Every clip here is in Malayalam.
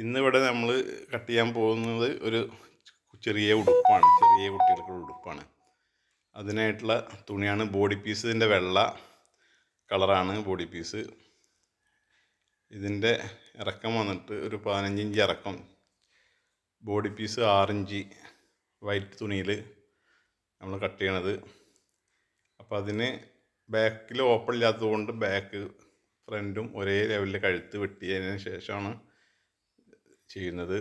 ഇന്നിവിടെ നമ്മൾ കട്ട് ചെയ്യാൻ പോകുന്നത് ഒരു ചെറിയ ഉടുപ്പാണ്. ചെറിയ കുട്ടികൾക്കുള്ള ഉടുപ്പാണ്. അതിനായിട്ടുള്ള തുണിയാണ് ബോഡി പീസ് ഇതിന്റെ വെള്ള കളറാണ് ബോഡി പീസ് ഇതിന്റെ ഇറക്കം വന്നിട്ട് ഒരു പതിനഞ്ച് ഇഞ്ച് ഇറക്കം. ബോഡി പീസ് ആറിഞ്ച് വൈറ്റ് തുണിയിൽ നമ്മൾ കട്ട് ചെയ്യണത്. അപ്പോൾ അതിന് ബാക്കിൽ ഓപ്പൺ ഇല്ലാത്തത് കൊണ്ട് ബാക്ക് ഫ്രണ്ടും ഒരേ ലെവലിൽ കഴുത്ത് വെട്ടിയതിന് ശേഷമാണ് ചെയ്യുന്നത്.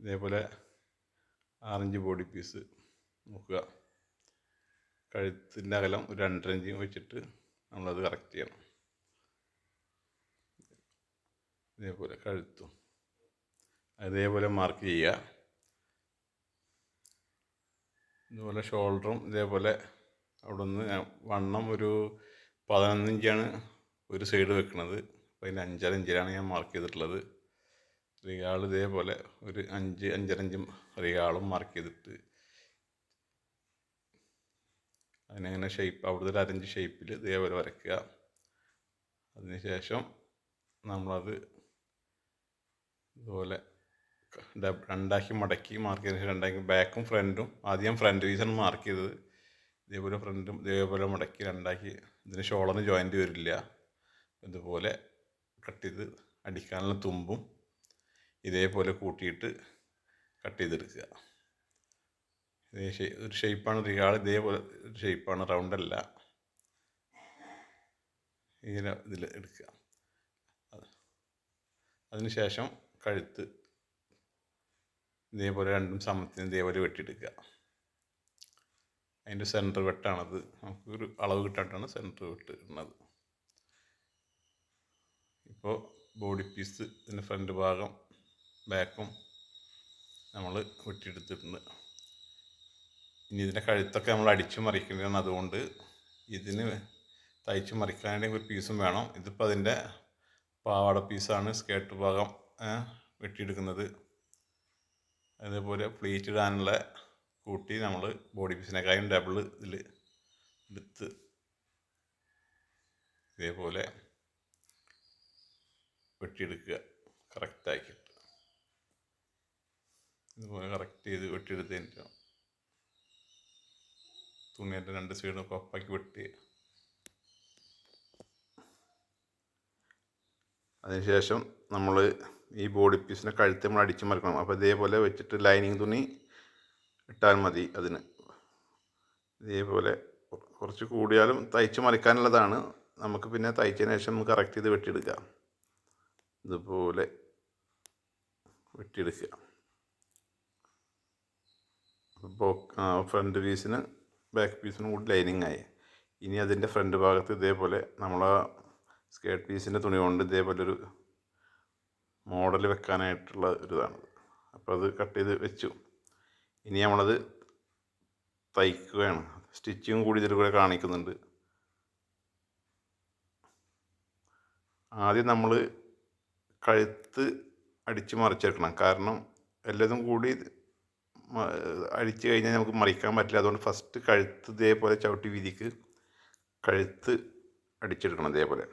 ഇതേപോലെ ആറഞ്ച് ബോഡി പീസ് നോക്കുക. കഴുത്തിന്റെ അകലം ഒരു രണ്ടര വെച്ചിട്ട് നമ്മളത് കറക്റ്റ് ചെയ്യണം. ഇതേപോലെ കഴുത്തും. അതേപോലെ മാർക്ക് ചെയ്യുക. ഇതുപോലെ ഷോൾഡറും ഇതേപോലെ അവിടെ നിന്ന് വണ്ണം ഒരു പതിനൊന്നിഞ്ചാണ് ഒരു സൈഡ് വെക്കുന്നത് അപ്പോൾ അതിന്റെ അഞ്ചര ഇഞ്ചിലാണ് ഞാൻ മാർക്ക് ചെയ്തിട്ടുള്ളത്. റിയാൾ ഇതേപോലെ ഒരു അഞ്ച് അഞ്ചര ഇഞ്ചും റിയാളും മാർക്ക് ചെയ്തിട്ട് അതിനങ്ങനെ ഷേപ്പ് അവിടുത്തെ ഒരു അരഞ്ച് ഷേപ്പിൽ ഇതേപോലെ വരയ്ക്കുക. അതിനുശേഷം നമ്മളത് ഇതുപോലെ രണ്ടാക്കി മടക്കി മാർക്ക് ചെയ്തതിന് രണ്ടാക്കി ബാക്കും ഫ്രണ്ടും ആദ്യം ഫ്രണ്ട് വീസാണ് മാർക്ക് ചെയ്തത്. ഇതേപോലെ ഫ്രണ്ടും ഇതേപോലെ മടക്കി രണ്ടാക്കി ഇതിന് ഷോളറിന് ജോയിന്റ് വരില്ല. ഇതുപോലെ കട്ട് ചെയ്ത് അടിക്കാനുള്ള തുമ്പും ഇതേപോലെ കൂട്ടിയിട്ട് കട്ട് ചെയ്തെടുക്കുക. ഇതേ ഷേ ഒരു ഷേപ്പാണ് റിയാൾ ഇതേപോലെ ഒരു ഷേപ്പാണ് റൗണ്ടല്ല ഇങ്ങനെ ഇതിൽ എടുക്കുക. അതിനുശേഷം കഴുത്ത് ഇതേപോലെ രണ്ടും സമത്തിന് ഇതേപോലെ വെട്ടിയെടുക്കുക. അതിന്റെ സെന്റർ വെട്ടാണത്. നമുക്കൊരു അളവ് കിട്ടാണ്ടാണ് സെന്റർ വെട്ട് ഇടുന്നത് ഇപ്പോൾ ബോഡി പീസ് ഇതിന്റെ ഫ്രണ്ട് ഭാഗം ബാക്കും നമ്മൾ വെട്ടിയെടുത്തിട്ടുണ്ട്. ഇനി ഇതിന്റെ കഴുത്തൊക്കെ നമ്മൾ അടിച്ചു മറിക്കേണ്ടതാണ് അതുകൊണ്ട് ഇതിന് തയ്ച്ചു മറിക്കാനായിട്ട് ഒരു പീസും വേണം. ഇതിപ്പോൾ അതിന്റെ പാവാട പീസാണ് സ്കേർട്ട് ഭാഗം വെട്ടിയെടുക്കുന്നത്. അതേപോലെ പ്ലീറ്റ് ഇടാനുള്ള കൂട്ടി നമ്മൾ ബോഡി പീസിനേക്കാളും ഡബിൾ ഇതിൽ എടുത്ത് ഇതേപോലെ വെട്ടിയെടുക്കുക. കറക്റ്റാക്കിയിട്ട് ഇതുപോലെ കറക്റ്റ് ചെയ്ത് വെട്ടിയെടുത്ത് വെട്ടിയെടുത്തതിന്റെ തുണിയുടെ രണ്ട് സൈഡും കൊപ്പാക്കി വെട്ടി. അതിനുശേഷം നമ്മൾ ഈ ബോഡി പീസിന്റെ കഴുത്ത് നമ്മൾ അടിച്ചു മറിക്കണം. അപ്പോൾ ഇതേപോലെ വെച്ചിട്ട് ലൈനിങ് തുണി ഇട്ടാൽ മതി അതിന്. ഇതേപോലെ കുറച്ച് കൂടിയാലും തയ്ച്ച് മറിക്കാനുള്ളതാണ്. നമുക്ക് പിന്നെ തയ്ച്ചതിന് ശേഷം നമുക്ക് കറക്റ്റ് ചെയ്ത് വെട്ടിയെടുക്കാം. ഇതുപോലെ വെട്ടിയെടുക്കുക. അപ്പോൾ ഫ്രണ്ട് പീസിന് ബാക്ക് പീസിനും കൂടി ലൈനിങ് ആയി. ഇനി അതിന്റെ ഫ്രണ്ട് ഭാഗത്ത് ഇതേപോലെ നമ്മൾ സ്കേർട്ട് പീസിന്റെ തുണി കൊണ്ട് ഇതേപോലെ ഒരു മോഡൽ വെക്കാനായിട്ടുള്ള ഒരു ഇതാണത് അപ്പോൾ അത് കട്ട് ചെയ്ത് വെച്ചു. ഇനി നമ്മളത് തയ്ക്കുകയാണ്. സ്റ്റിച്ചിങ് കൂടി ഇതിൽ കൂടെ കാണിക്കുന്നുണ്ട്. ആദ്യം നമ്മൾ കഴുത്ത് അടിച്ച് മറിച്ചെടുക്കണം. കാരണം എല്ലതും കൂടി അടിച്ചു കഴിഞ്ഞാൽ നമുക്ക് മറിക്കാൻ പറ്റില്ല. അതുകൊണ്ട് ഫസ്റ്റ് കഴുത്ത് ഇതേപോലെ ചവിട്ടി വീതിക്ക് കഴുത്ത് അടിച്ചെടുക്കണം ഇതേപോലെ.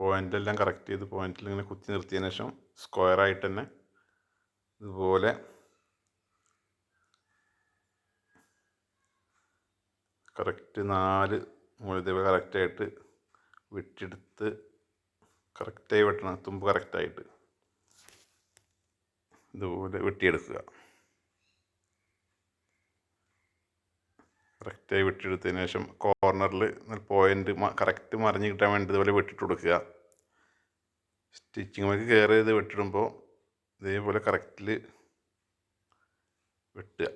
പോയിന്റെല്ലാം കറക്റ്റ് ചെയ്ത് പോയിന്റിൽ ഇങ്ങനെ കുത്തി നിർത്തിയതിന് ശേഷം സ്ക്വയറായിട്ട് തന്നെ ഇതുപോലെ കറക്റ്റ് നാല് മുകളിൽ കറക്റ്റായിട്ട് വെട്ടിയെടുത്ത് കറക്റ്റായി വെട്ടണം. തുമ്പ് കറക്റ്റായിട്ട് ഇതുപോലെ വെട്ടിയെടുക്കുക. കറക്റ്റായി വെട്ടിയെടുത്തതിന് ശേഷം കോർണറിൽ പോയിന്റ് കറക്റ്റ് മറിഞ്ഞ് കിട്ടാൻ വേണ്ടി ഇതുപോലെ വെട്ടിട്ട് കൊടുക്കുക. സ്റ്റിച്ചിങ് കെയർ ചെയ്ത് വെട്ടിടുമ്പോൾ ഇതേപോലെ കറക്റ്റിൽ വെട്ടുക.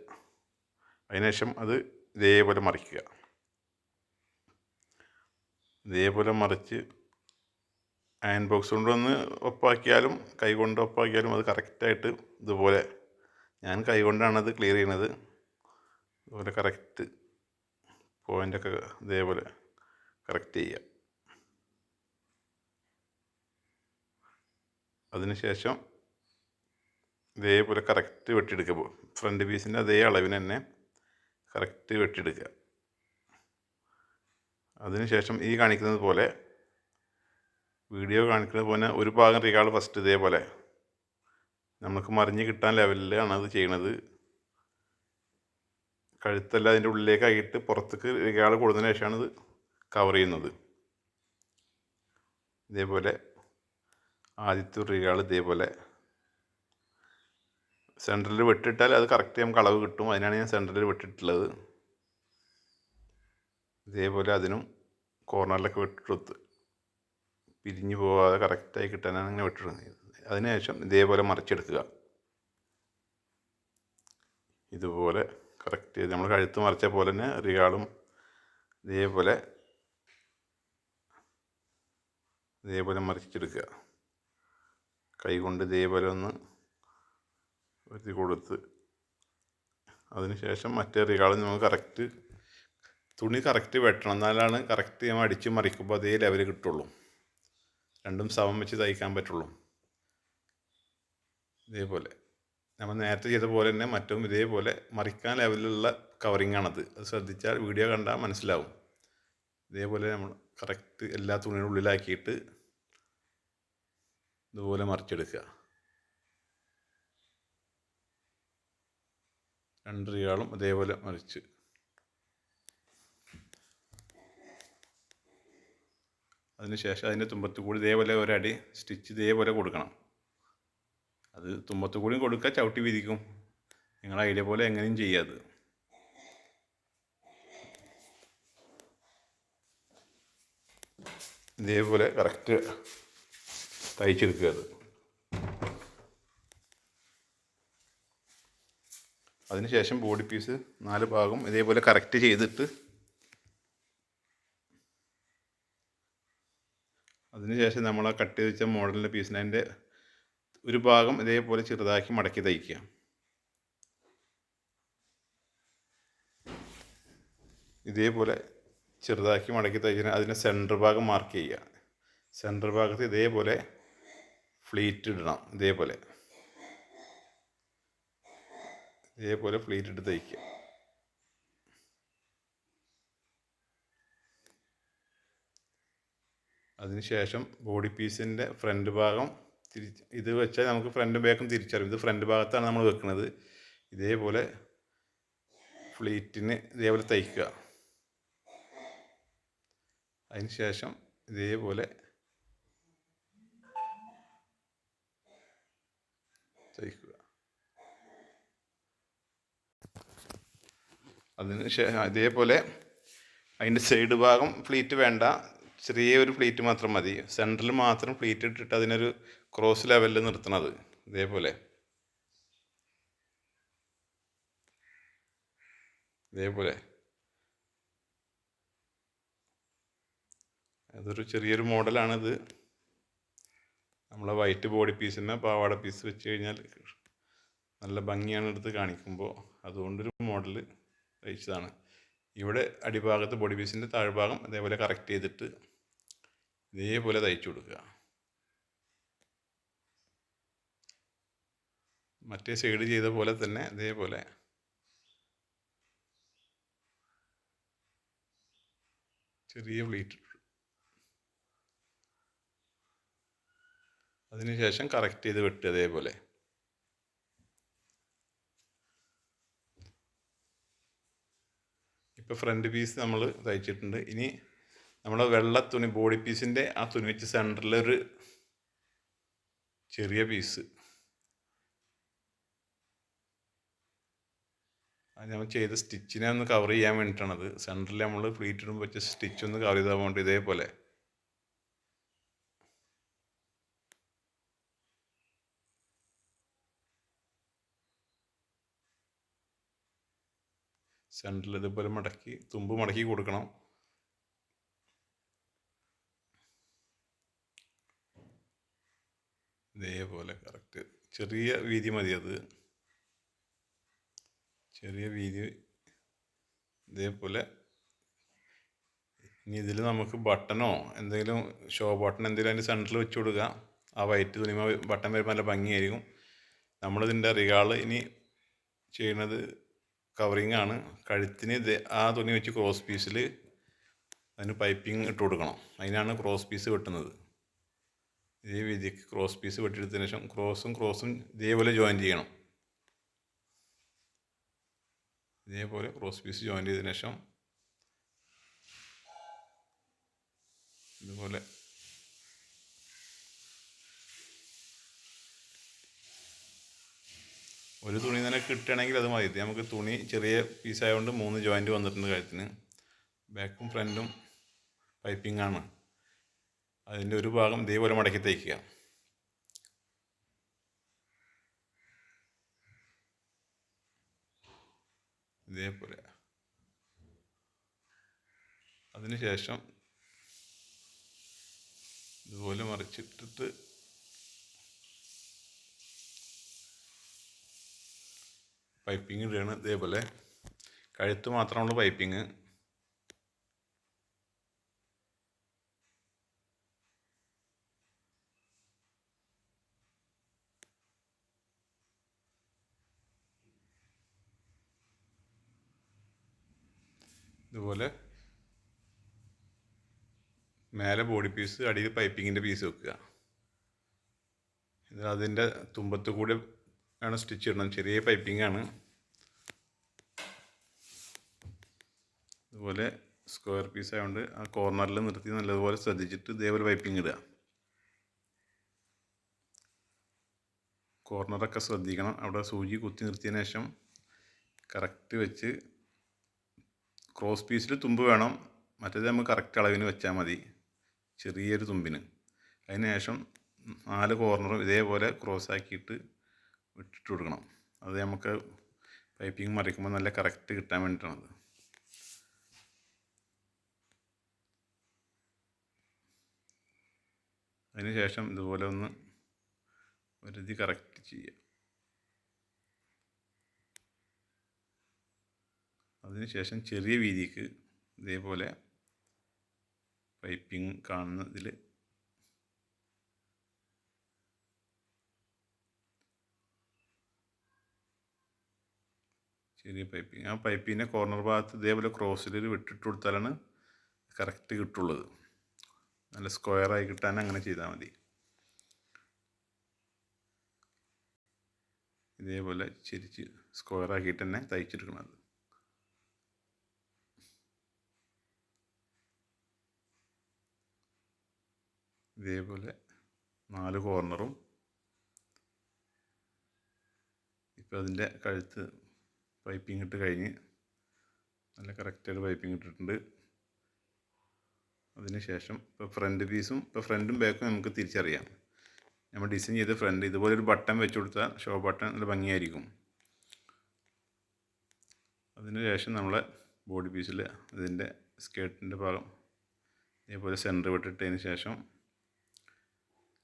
അതിനുശേഷം അത് ഇതേപോലെ മറിക്കുക. ഇതേപോലെ മറിച്ച് അയൺ ബോക്സ് കൊണ്ടുവന്ന് ഒപ്പാക്കിയാലും കൈ കൊണ്ട് ഒപ്പാക്കിയാലും അത് കറക്റ്റായിട്ട് ഇതുപോലെ ഞാൻ കൈ കൊണ്ടാണ് അത് ക്ലിയർ ചെയ്യണത്. ഇതുപോലെ കറക്റ്റ് പോയിന്റൊക്കെ ഇതേപോലെ കറക്റ്റ് ചെയ്യുക. അതിനുശേഷം ഇതേപോലെ കറക്റ്റ് വെട്ടിയെടുക്കുക ഫ്രണ്ട് പീസിന്റെ അതേ അളവിന് തന്നെ കറക്റ്റ് വെട്ടിയെടുക്കുക. അതിനുശേഷം ഈ കാണിക്കുന്നത് പോലെ വീഡിയോ കാണിക്കുന്നത് പോലെ ഒരു ഭാഗം റീകാൾ ഫസ്റ്റ് ഇതേപോലെ. നമുക്ക് മറിഞ്ഞ് കിട്ടാൻ ലെവലിലാണ് അത് ചെയ്യണത്. കഴുത്തെല്ലാം അതിന്റെ ഉള്ളിലേക്കായിട്ട് പുറത്തേക്ക് റീകാൾ കൊടുത്തതിന് ശേഷമാണ് ഇത് കവർ ചെയ്യുന്നത്. ഇതേപോലെ ആദ്യത്തെ റീകാൾ ഇതേപോലെ. സെന്ററിൽ വെട്ടിട്ടാൽ അത് കറക്റ്റ് നമുക്ക് അളവ് കിട്ടും. അതിനാണ് ഞാൻ സെന്ററിൽ വെട്ടിട്ടുള്ളത്. ഇതേപോലെ അതിനും കോർണറിലൊക്കെ വെട്ടിട്ടെടുത്ത് പിരിഞ്ഞു പോകാതെ കറക്റ്റായി കിട്ടാനാണ് ഇങ്ങനെ വെട്ടിടുന്നത്. അതിനുശേഷം ഇതേപോലെ മറിച്ചെടുക്കുക. ഇതുപോലെ കറക്റ്റ് ചെയ്ത് നമ്മൾ കഴുത്ത് മറിച്ച പോലെ തന്നെ റിയാളും ഇതേപോലെ ഇതേപോലെ മറിച്ചെടുക്കുക. കൈ കൊണ്ട് ഇതേപോലെ ഒന്ന് വരുത്തി കൊടുത്ത് അതിനുശേഷം മറ്റേ റിയാളും നമുക്ക് കറക്റ്റ് തുണി കറക്റ്റ് വെട്ടണം. എന്നാലാണ് കറക്റ്റ് നമ്മൾ അടിച്ച് മറിക്കുമ്പോൾ അതേ ലെവൽ കിട്ടുള്ളൂ. രണ്ടും സമം വെച്ച് തയ്ക്കാൻ പറ്റുള്ളൂ. ഇതേപോലെ. നമ്മൾ നേരത്തെ ചെയ്ത പോലെ തന്നെ മറ്റും ഇതേപോലെ മറിക്കാൻ ലെവലിലുള്ള കവറിങ് ആണത് അത് ശ്രദ്ധിച്ചാൽ വീഡിയോ കണ്ടാൽ മനസ്സിലാവും. ഇതേപോലെ നമ്മൾ കറക്റ്റ് എല്ലാ തുണിയുടെ ഉള്ളിലാക്കിയിട്ട് ഇതുപോലെ മറിച്ചെടുക്കുക. രണ്ട് റിയാളും അതേപോലെ മറിച്ച്. അതിനുശേഷം അതിന്റെ തുമ്പത്ത് കൂടി ഇതേപോലെ ഒരടി സ്റ്റിച്ച് ഇതേപോലെ കൊടുക്കണം. അത് തുമ്പത്ത് കൂടിയും കൊടുക്കുക ചവിട്ടി വിരിക്കും. നിങ്ങൾ ഐഡിയ പോലെ എങ്ങനെയും ചെയ്യാത് ഇതേപോലെ കറക്റ്റ് തയ്ച്ചെടുക്കുക അത്. അതിനുശേഷം ബോഡി പീസ് നാല് ഭാഗം ഇതേപോലെ കറക്റ്റ് ചെയ്തിട്ട് അതിനുശേഷം നമ്മൾ ആ കട്ട് ചെയ്ത് വെച്ച മോഡലിന്റെ പീസിന് അതിന്റെ ഒരു ഭാഗം ഇതേപോലെ ചെറുതാക്കി മടക്കി തയ്ക്കുക. ഇതേപോലെ ചെറുതാക്കി മടക്കി തയ്ക്കുന്ന അതിന്റെ സെന്റർ ഭാഗം മാർക്ക് ചെയ്യുക. സെന്റർ ഭാഗത്ത് ഇതേപോലെ ഫ്ലീറ്റ് ഇടണം ഇതേപോലെ. ഇതേപോലെ ഫ്ലീറ്റ് ഇട്ട് തയ്ക്കുക. അതിനുശേഷം ബോഡി പീസിന്റെ ഫ്രണ്ട് ഭാഗം തിരിച്ച് ഇത് വെച്ചാൽ നമുക്ക് ഫ്രണ്ട് ബാക്കും തിരിച്ചറിയും. ഇത് ഫ്രണ്ട് ഭാഗത്താണ് നമ്മൾ വെക്കുന്നത്. ഇതേപോലെ ഫ്ലീറ്റിന് ഇതേപോലെ തയ്ക്കുക. അതിനുശേഷം ഇതേപോലെ തയ്ക്കുക. അതിന് ശേഷം ഇതേപോലെ അതിന്റെ സൈഡ് ഭാഗം ഫ്ലീറ്റ് വേണ്ട. ചെറിയ ഒരു ഫ്ലീറ്റ് മാത്രം മതി. സെന്ററിൽ മാത്രം ഫ്ലീറ്റ് ഇട്ടിട്ട് അതിനൊരു ക്രോസ് ലെവലിൽ നിർത്തണത്. ഇതേപോലെ. ഇതേപോലെ. അതൊരു ചെറിയൊരു മോഡലാണിത്. നമ്മളെ വൈറ്റ് ബോഡി പീസിന് പാവാട പീസ് വെച്ച് കഴിഞ്ഞാൽ നല്ല ഭംഗിയാണ് എടുത്ത് കാണിക്കുമ്പോൾ അതുകൊണ്ടൊരു മോഡൽ തയ്ച്ചതാണ്. ഇവിടെ അടിഭാഗത്ത് ബോഡി പീസിന്റെ താഴ്ഭാഗം അതേപോലെ കറക്റ്റ് ചെയ്തിട്ട് ഇതേപോലെ തയ്ച്ചു കൊടുക്കുക. മറ്റേ സൈഡ് ചെയ്ത പോലെ തന്നെ ഇതേപോലെ ചെറിയ പ്ലീറ്റ് അതിനുശേഷം കറക്റ്റ് ചെയ്ത് വെട്ടുക അതേപോലെ. ഇപ്പോൾ ഫ്രണ്ട് പീസ് നമ്മൾ തയ്ച്ചിട്ടുണ്ട്. ഇനി നമ്മുടെ വെള്ള തുണി ബോഡി പീസിന്റെ ആ തുണി വെച്ച് സെന്ററിലൊരു ചെറിയ പീസ് നമ്മൾ ചെയ്ത സ്റ്റിച്ചിനെ ഒന്ന് കവർ ചെയ്യാൻ വേണ്ടിയിട്ടാണത് സെന്ററിൽ നമ്മൾ ഫ്ലീറ്റ് ഇടുമ്പോൾ വെച്ച സ്റ്റിച്ച് ഒന്ന് കവർ ചെയ്താൽ വേണ്ടി ഇതേപോലെ സെന്ററിൽ ഇതുപോലെ മടക്കി തുമ്പ് മടക്കി കൊടുക്കണം. ഇതേപോലെ കറക്റ്റ് ചെറിയ വീതി മതി അത്. ചെറിയ വീതി ഇതേപോലെ. ഇനി ഇതിൽ നമുക്ക് ബട്ടണോ എന്തെങ്കിലും ഷോ ബട്ടൺ എന്തെങ്കിലും അതിന്റെ സെന്ററിൽ വെച്ച് കൊടുക്കുക ആ വൈറ്റ് തുണിമ ബട്ടൺ വരുമ്പോൾ നല്ല ഭംഗിയായിരിക്കും. നമ്മളിതിന്റെ റികാൾ ഇനി ചെയ്യുന്നത് കവറിങ് ആണ്. കഴുത്തിന് ആ തുണി വെച്ച് ക്രോസ് പീസിൽ അതിന് പൈപ്പിംഗ് ഇട്ട് കൊടുക്കണം. അതിനാണ് ക്രോസ് പീസ് വെട്ടുന്നത്. ഇതേ വീതിക്ക് ക്രോസ് പീസ് വെട്ടിയെടുത്തതിന് ശേഷം ക്രോസും ക്രോസും ഇതേപോലെ ജോയിൻ ചെയ്യണം. ഇതേപോലെ ക്രോസ് പീസ് ജോയിൻ ചെയ്തതിന് ശേഷം ഇതുപോലെ ഒരു തുണി തന്നെ കിട്ടുകയാണെങ്കിൽ അത് മതി. നമുക്ക് തുണി ചെറിയ പീസായതുകൊണ്ട് മൂന്ന് ജോയിന്റ് വന്നിട്ടുണ്ട് കാര്യത്തിന്. ബാക്കും ഫ്രണ്ടും പൈപ്പിംഗ് ആണ്. അതിന്റെ ഒരു ഭാഗം ഇതേപോലെ മടക്കി തയ്ക്കുക ഇതേപോലെ. അതിനുശേഷം ഇതുപോലെ മറിച്ചിട്ടിട്ട് പൈപ്പിംഗ് ഇടുകയാണ് ഇതേപോലെ. കഴുത്ത് മാത്രമുള്ള പൈപ്പിംഗ് ഇതുപോലെ മേലെ ബോഡി പീസ് അടിയിൽ പൈപ്പിങ്ങിന്റെ പീസ് വെക്കുക. ഇത് അതിന്റെ തുമ്പത്ത് കൂടെ ആണ് സ്റ്റിച്ച് ഇടണം. ചെറിയ പൈപ്പിംഗ് ആണ്. ഇതുപോലെ സ്ക്വയർ പീസ് ആയതുകൊണ്ട് ആ കോർണറിൽ നിർത്തി നല്ലതുപോലെ ശ്രദ്ധിച്ചിട്ട് ഇതേപോലെ പൈപ്പിംഗ് ഇടുക. കോർണറൊക്കെ ശ്രദ്ധിക്കണം. അവിടെ സൂചി കുത്തി നിർത്തിയതിന് ശേഷം കറക്റ്റ് വെച്ച് ക്രോസ് പീസിൽ തുമ്പ് വേണം. മറ്റേത് നമുക്ക് കറക്റ്റ് അളവിന് വെച്ചാൽ മതി. ചെറിയൊരു തുമ്പിന്. അതിന് ശേഷം നാല് കോർണറും ഇതേപോലെ ക്രോസ് ആക്കിയിട്ട് ഇട്ടിട്ട് കൊടുക്കണം. അത് നമുക്ക് പൈപ്പിംഗ് മറിക്കുമ്പോൾ നല്ല കറക്റ്റ് കിട്ടാൻ വേണ്ടിയിട്ടാണത് അതിനുശേഷം ഇതുപോലെ ഒന്ന് ഒരുതി കറക്റ്റ് ചെയ്യുക അതിനുശേഷം ചെറിയ വീതിക്ക് ഇതേപോലെ പൈപ്പിംഗ് കാണുന്നതിൽ ചെറിയ പൈപ്പിംഗ്. ആ പൈപ്പിന്റെ കോർണർ ഭാഗത്ത് ഇതേപോലെ ക്രോസിൽ വിട്ടിട്ട് കൊടുത്താലാണ് കറക്റ്റ് കിട്ടുള്ളത്. നല്ല സ്ക്വയറായി കിട്ടാൻ അങ്ങനെ ചെയ്താൽ മതി. ഇതേപോലെ ചിരിച്ച് സ്ക്വയറാക്കിയിട്ട് തന്നെ തയ്ച്ചെടുക്കണത്. ഇതേപോലെ നാല് കോർണറും ഇപ്പോൾ അതിന്റെ കഴുത്ത് പൈപ്പിംഗ് ഇട്ട് കഴിഞ്ഞ് നല്ല കറക്റ്റായിട്ട് പൈപ്പിംഗ് ഇട്ടിട്ടുണ്ട്. അതിന് ശേഷം ഇപ്പോൾ ഫ്രണ്ട് പീസും ഇപ്പോൾ ഫ്രണ്ടും ബാക്കും നമുക്ക് തിരിച്ചറിയാം. നമ്മൾ ഡിസൈൻ ചെയ്ത ഫ്രണ്ട് ഇതുപോലെ ഒരു ബട്ടൺ വെച്ച് കൊടുത്താൽ ഷോ ബട്ടൺ നല്ല ഭംഗിയായിരിക്കും. അതിന് ശേഷം നമ്മളെ ബോഡി പീസിൽ ഇതിന്റെ സ്കേർട്ടിന്റെ ഭാഗം ഇതേപോലെ സെന്റർ വിട്ടിട്ടതിന് ശേഷം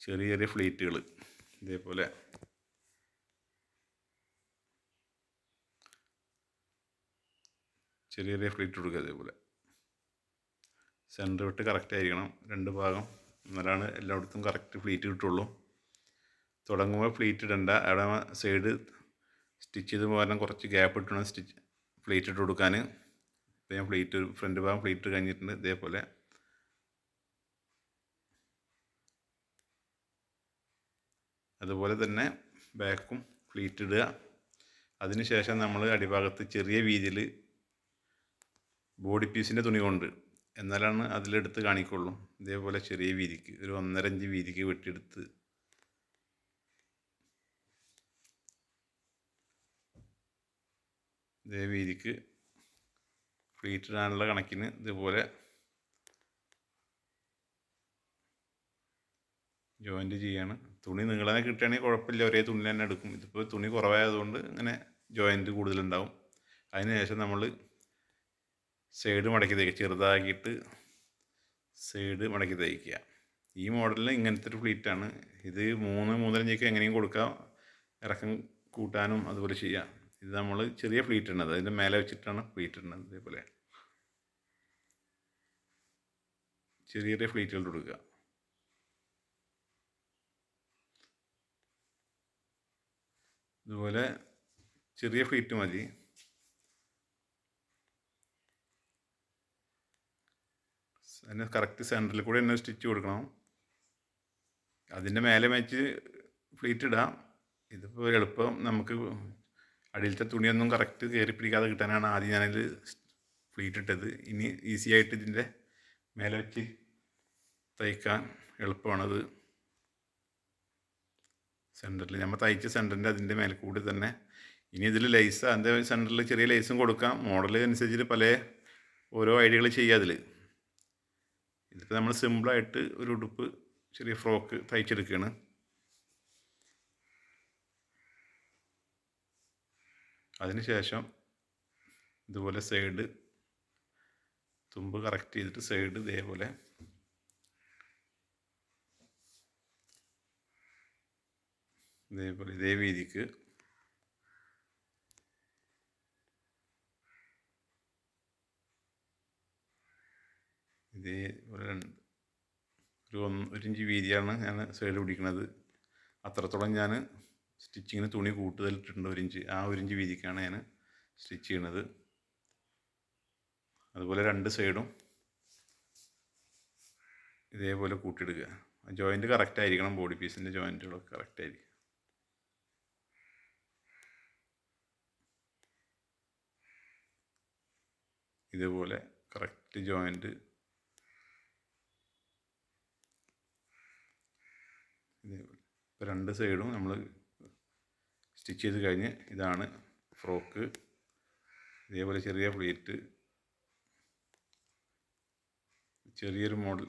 ചെറിയ ചെറിയ ഫ്ലീറ്റുകൾ. ഇതേപോലെ. ചെറിയ ചെറിയ ഫ്ലീറ്റ് കൊടുക്കുക ഇതേപോലെ. സെന്റർ വിട്ട് കറക്റ്റ് ആയിരിക്കണം. രണ്ട് ഭാഗം. എന്നാലാണ് എല്ലായിടത്തും കറക്റ്റ് ഫ്ലീറ്റ് കിട്ടുള്ളൂ. തുടങ്ങുമ്പോൾ ഫ്ലീറ്റ് ഇടണ്ട. അവിടെ സൈഡ് സ്റ്റിച്ച് ചെയ്ത് പോകാൻ കുറച്ച് ഗ്യാപ്പ് ഇട്ടണം സ്റ്റിച്ച് ഫ്ലീറ്റ് ഇട്ട് കൊടുക്കാൻ. ഇപ്പോൾ ഞാൻ ഫ്ലീറ്റ് ഫ്രണ്ട് ഭാഗം ഫ്ലീറ്റ് കഴിഞ്ഞിട്ടുണ്ട്. ഇതേപോലെ. അതുപോലെ തന്നെ ബാക്കും പ്ലീറ്റ് ഇടുക. അതിനുശേഷം നമ്മൾ അടിഭാഗത്ത് ചെറിയ വീതിയിൽ ബോഡി പീസിന്റെ തുണി കൊണ്ട് എന്നാലാണ് അതിലെടുത്ത് കാണിക്കുള്ളൂ. ഇതേപോലെ ചെറിയ വീതിക്ക് ഒരു ഒന്നര ഇഞ്ച് വീതിക്ക് വെട്ടിയെടുത്ത്. ഇതേ വീതിക്ക് ഫ്ലീറ്റ് ഇടാനുള്ള കണക്കിന് ഇതുപോലെ ജോയിന്റ് ചെയ്യാണ്. തുണി നീളനെ കിട്ടുകയാണെങ്കിൽ കുഴപ്പമില്ല. ഒരേ തുണി തന്നെ എടുക്കും. ഇതിപ്പോൾ തുണി കുറവായതുകൊണ്ട് ഇങ്ങനെ ജോയിന്റ് കൂടുതലുണ്ടാവും. അതിന് ശേഷം നമ്മൾ സൈഡ് മടക്കി തയ്ക്കുക ചെറുതാക്കിയിട്ട് സൈഡ് മടക്കി തയ്ക്കുക ഈ മോഡലിൽ ഇങ്ങനത്തെ ഒരു ഫ്ലീറ്റാണ് ഇത് മൂന്ന് മൂന്നരഞ്ചൊക്കെ എങ്ങനെയും കൊടുക്കാം. ഇറക്കം കൂട്ടാനും അതുപോലെ ചെയ്യാം. ഇത് നമ്മൾ ചെറിയ ഫ്ലീറ്റ് ഇടുന്നത്. അതിന്റെ മേലെ വെച്ചിട്ടാണ് ഫ്ലീറ്റ് ഇടുന്നത് ഇതേപോലെ. ചെറിയ ചെറിയ ഫ്ലീറ്റുകൾ കൊടുക്കുക. ഇതുപോലെ ചെറിയ ഫീറ്റ് മതി. അതിന് കറക്റ്റ് സെന്ററിൽ കൂടെ തന്നെ സ്റ്റിച്ച് കൊടുക്കണം. അതിന്റെ മേലെ വെച്ച് ഫ്ലീറ്റ് ഇടാം. ഇതിപ്പോൾ എളുപ്പം നമുക്ക് അടിയിലത്തെ തുണിയൊന്നും കറക്റ്റ് കയറി പിടിക്കാതെ കിട്ടാനാണ് ആദ്യം ഞാനതിൽ ഫ്ലീറ്റ് ഇട്ടത്. ഇനി ഈസി ആയിട്ട് ഇതിന്റെ മേലെ വെച്ച് തയ്ക്കാൻ എളുപ്പമാണത്. സെന്ററിൽ നമ്മൾ തയ്ച്ച സെന്ററിന്റെ അതിന്റെ മേലെ കൂടി തന്നെ. ഇനി ഇതിൽ ലൈസ് അതിന്റെ സെന്ററിൽ ചെറിയ ലൈസും കൊടുക്കാം. മോഡൽ അനുസരിച്ചിട്ട് പല ഓരോ ഐഡിയകൾ ചെയ്യുക അതിൽ ഇതിപ്പോൾ നമ്മൾ സിമ്പിളായിട്ട് ഒരു ഉടുപ്പ് ചെറിയ ഫ്രോക്ക് തയ്ച്ചെടുക്കുകയാണ് അതിനുശേഷം ഇതുപോലെ സൈഡ് തുമ്പ് കറക്റ്റ് ചെയ്തിട്ട് സൈഡ് ഇതേപോലെ ഇതേപോലെ ഇതേ വീതിക്ക് രണ്ട് ഒരു ഒന്ന് ഒരു ഇഞ്ച് വീതിയാണ് ഞാൻ സൈഡ് പിടിക്കുന്നത് അത്രത്തോളം ഞാൻ സ്റ്റിച്ചിങ്ങിന് തുണി കൂടുതൽ ഇട്ടിട്ടുണ്ട് ഒരു ഇഞ്ച്. ആ ഒരു ഇഞ്ച് വീതിക്കാണ് ഞാൻ സ്റ്റിച്ച് ചെയ്യണത്. അതുപോലെ രണ്ട് സൈഡും ഇതേപോലെ കൂട്ടിയിടുക ജോയിന്റ് കറക്റ്റ് ആയിരിക്കണം ബോഡി പീസിന്റെ ജോയിന്റുകളൊക്കെ കറക്റ്റ് ആയിരിക്കും ഇതേപോലെ കറക്റ്റ് ജോയിന്റ് ഇതേപോലെ. ഇപ്പോൾ രണ്ട് സൈഡും നമ്മൾ സ്റ്റിച്ച് ചെയ്ത് കഴിഞ്ഞ് ഇതാണ് ഫ്രോക്ക് ഇതേപോലെ ചെറിയ പ്ലേറ്റ് ചെറിയൊരു മോഡൽ